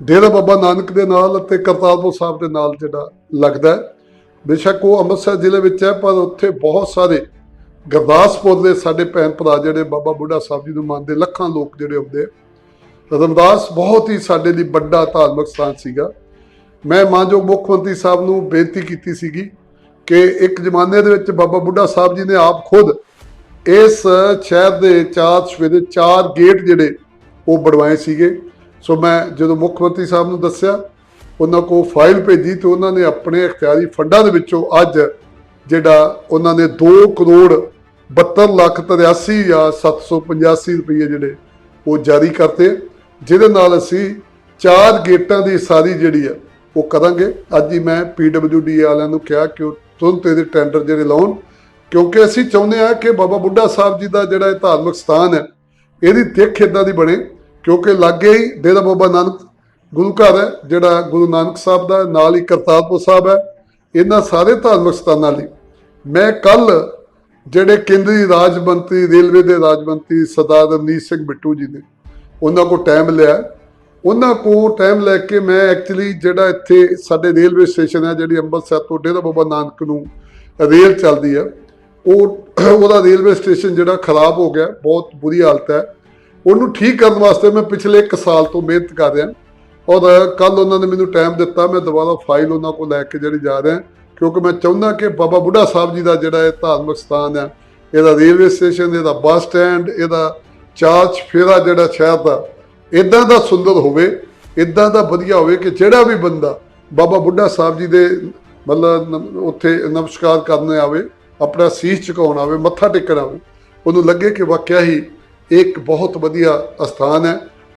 ਡੇਰਾ ਬਾਬਾ ਨਾਨਕ ਦੇ ਨਾਲ ਅਤੇ ਕਰਤਾਰਪੁਰ ਸਾਹਿਬ ਦੇ ਨਾਲ ਜਿਹੜਾ ਲੱਗਦਾ ਹੈ। ਬੇਸ਼ੱਕ ਉਹ ਅੰਮ੍ਰਿਤਸਰ ਜ਼ਿਲ੍ਹੇ ਵਿੱਚ ਹੈ, ਪਰ ਉੱਥੇ ਬਹੁਤ ਸਾਰੇ ਗੁਰਦਾਸਪੁਰ ਦੇ ਸਾਡੇ ਭੈਣ ਭਰਾ ਜਿਹੜੇ ਬਾਬਾ ਬੁੱਢਾ ਸਾਹਿਬ ਜੀ ਨੂੰ ਮੰਨਦੇ, ਲੱਖਾਂ ਲੋਕ ਜਿਹੜੇ ਹੁੰਦੇ ਆ। ਰਮਦਾਸ ਬਹੁਤ ਹੀ ਸਾਡੇ ਲਈ ਵੱਡਾ ਧਾਰਮਿਕ ਸਥਾਨ ਸੀਗਾ। ਮੈਂ ਮਾਨਯੋਗ ਮੁੱਖ ਮੰਤਰੀ ਸਾਹਿਬ ਨੂੰ ਬੇਨਤੀ ਕੀਤੀ ਸੀਗੀ ਕਿ ਇੱਕ ਜ਼ਮਾਨੇ ਦੇ ਵਿੱਚ ਬਾਬਾ ਬੁੱਢਾ ਸਾਹਿਬ ਜੀ ਨੇ ਆਪ ਖੁਦ ਇਸ ਸ਼ਹਿਰ ਦੇ ਚਾਰ ਸਵੇਰੇ ਚਾਰ ਗੇਟ ਜਿਹੜੇ ਉਹ ਬਣਵਾਏ ਸੀਗੇ। ਸੋ ਮੈਂ ਜਦੋਂ ਮੁੱਖ ਮੰਤਰੀ ਸਾਹਿਬ ਨੂੰ ਦੱਸਿਆ, ਉਹਨਾਂ ਕੋਲ ਫਾਈਲ ਭੇਜੀ ਤੇ ਉਹਨਾਂ ਨੇ ਆਪਣੇ ਇਖਤਿਆਰੀ ਫੰਡਾਂ ਦੇ ਵਿੱਚੋਂ ਅੱਜ ਜਿਹੜਾ ਉਹਨਾਂ ਨੇ 2 ਕਰੋੜ 72 ਲੱਖ 83 ਜਾਂ 785 ਰੁਪਏ ਜਿਹੜੇ ਉਹ ਜਾਰੀ ਕਰਤੇ। ਜਿਹਦੇ ਨਾਲ ਅਸੀਂ ਚਾਰ ਗੇਟਾਂ ਦੀ ਸਾਰੀ ਜਿਹੜੀ ਆ, ਉਹ ਕਰਾਂਗੇ। ਅੱਜ ਹੀ ਮੈਂ ਪੀਡਬਲਯੂਡੀ ਵਾਲਿਆਂ ਨੂੰ ਕਿਹਾ ਕਿ ਉਹ ਤੁਰੰਤ ਇਹਦੇ ਟੈਂਡਰ ਜਿਹੜੇ ਲਾਉਣ, ਕਿਉਂਕਿ ਅਸੀਂ ਚਾਹੁੰਦੇ ਹਾਂ ਕਿ ਬਾਬਾ ਬੁੱਢਾ ਸਾਹਿਬ ਜੀ ਦਾ ਜਿਹੜਾ ਇਹ ਧਾਰਮਿਕ ਸਥਾਨ ਹੈ, ਇਹਦੀ ਦਿੱਖ ਇਦਾਂ ਦੀ ਬਣੇ। ਕਿਉਂਕਿ ਲਾਗੇ ਹੀ ਡੇਰਾ ਬਾਬਾ ਨਾਨਕ ਗੁਰੂ ਘਰ ਹੈ, ਜਿਹੜਾ ਗੁਰੂ ਨਾਨਕ ਸਾਹਿਬ ਦਾ, ਨਾਲ ਹੀ ਕਰਤਾਰਪੁਰ ਸਾਹਿਬ ਹੈ। ਇਹਨਾਂ ਸਾਰੇ ਧਾਰਮਿਕ ਸਥਾਨਾਂ ਲਈ ਮੈਂ ਕੱਲ ਜਿਹੜੇ ਕੇਂਦਰੀ ਰਾਜ ਮੰਤਰੀ ਰੇਲਵੇ ਦੇ ਰਾਜ ਮੰਤਰੀ ਸਰਦਾਰ ਰਣਜੀਤ ਸਿੰਘ ਬਿੱਟੂ ਜੀ ਨੇ ਉਹਨਾਂ ਕੋਲ ਟਾਈਮ ਲਿਆ। ਉਹਨਾਂ ਕੋਲ ਟਾਈਮ ਲੈ ਕੇ ਮੈਂ ਐਕਚੁਅਲੀ ਜਿਹੜਾ ਇੱਥੇ ਸਾਡੇ ਰੇਲਵੇ ਸਟੇਸ਼ਨ ਹੈ, ਜਿਹੜੀ ਅੰਮ੍ਰਿਤਸਰ ਤੋਂ ਡੇਰਾ ਬਾਬਾ ਨਾਨਕ ਨੂੰ ਰੇਲ ਚੱਲਦੀ ਹੈ, ਉਹ ਉਹਦਾ ਰੇਲਵੇ ਸਟੇਸ਼ਨ ਜਿਹੜਾ ਖਰਾਬ ਹੋ ਗਿਆ, ਬਹੁਤ ਬੁਰੀ ਹਾਲਤ ਹੈ। ਉਹਨੂੰ ਠੀਕ ਕਰਨ ਵਾਸਤੇ ਮੈਂ ਪਿਛਲੇ 1 ਸਾਲ ਤੋਂ ਮਿਹਨਤ ਕਰ ਰਿਹਾ। ਔਰ ਕੱਲ ਉਹਨਾਂ ਨੇ ਮੈਨੂੰ ਟਾਈਮ ਦਿੱਤਾ, ਮੈਂ ਦੁਬਾਰਾ ਫਾਈਲ ਉਹਨਾਂ ਕੋਲ ਲੈ ਕੇ ਜਿਹੜੀ ਜਾ ਰਿਹਾ। ਕਿਉਂਕਿ ਮੈਂ ਚਾਹੁੰਦਾ ਕਿ ਬਾਬਾ ਬੁੱਢਾ ਸਾਹਿਬ ਜੀ ਦਾ ਜਿਹੜਾ ਇਹ ਧਾਰਮਿਕ ਸਥਾਨ ਹੈ, ਇਹਦਾ ਰੇਲਵੇ ਸਟੇਸ਼ਨ ਇਹਦਾ ਬੱਸ ਸਟੈਂਡ ਇਹਦਾ ਚਾਰਚ ਫੇਰਾ ਜਿਹੜਾ ਸ਼ਹਿਰ ਦਾ ਇਦਾਂ ਦਾ ਸੁੰਦਰ ਹੋਵੇ ਇਦਾਂ ਦਾ ਵਧੀਆ ਹੋਵੇ ਕਿ ਜਿਹੜਾ ਵੀ ਬੰਦਾ ਬਾਬਾ ਬੁੱਢਾ ਸਾਹਿਬ ਜੀ ਦੇ ਮਤਲਬ ਉੱਥੇ ਨਮਸਕਾਰ ਕਰਨ ਆਵੇ, ਆਪਣਾ ਸੀਸ ਝੁਕਾਉਣ ਆਵੇ, ਮੱਥਾ ਟੇਕਣ ਆਵੇ, ਉਹਨੂੰ ਲੱਗੇ ਕਿ ਵਾਕਿਆ ਹੀ ਇੱਕ ਬਹੁਤ ਵਧੀਆ ਅਸਥਾਨ ਹੈ।